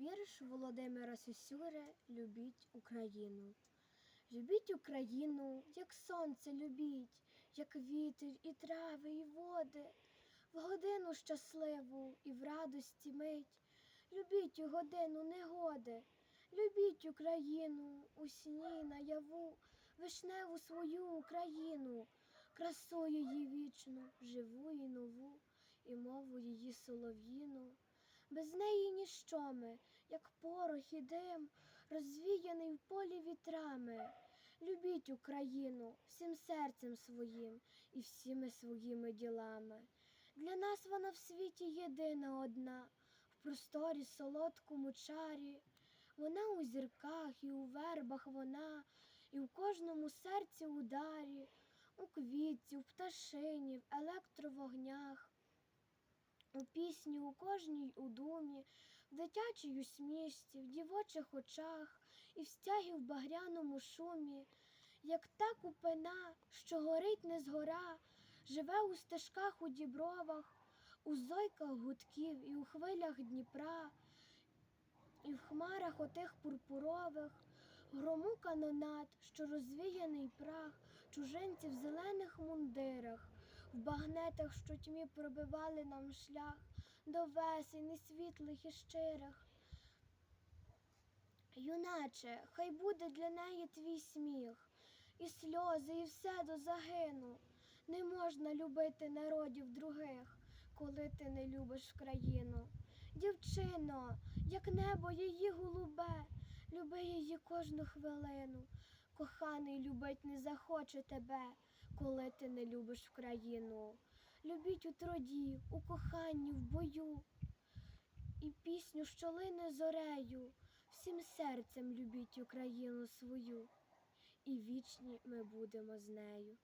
Вірш Володимира Сюсюри Любіть Україну. Любіть Україну, як сонце любіть, як вітер і трави, і води, в годину щасливу і в радості мить. Любіть у годину негоди, любіть Україну у сні наяву, вишневу свою Україну, красу її вічну, живу і нову, і мову її солов'їну. Без неї ніщо ми, як порох і дим, розвіяний в полі вітрами. Любіть Україну всім серцем своїм і всіми своїми ділами. Для нас вона в світі єдина одна, в просторі солодкому чарі. Вона у зірках і у вербах вона, і в кожному серці ударі, у квітці, в пташині, в електровогнях. У пісні у кожній у думі, в дитячій усмішці, в дівочих очах і в стягі в багряному шумі, як та купина, що горить не згора, живе у стежках у дібровах, у зойках гудків і у хвилях Дніпра, і в хмарах отих пурпурових, грому канонат, що розвіяний прах, чужинців в зелених мундирах, в багнетах, що тьмі пробивали нам шлях до весень і світлих і щирих. Юначе, хай буде для неї твій сміх, і сльози, і все до загину. Не можна любити народів других, коли ти не любиш країну. Дівчино, як небо її голубе, люби її кожну хвилину. Коханий любить не захоче тебе, коли ти не любиш країну. Любіть у труді, у коханні, в бою, і пісню, що лине зорею, всім серцем любіть Україну свою, і вічні ми будемо з нею.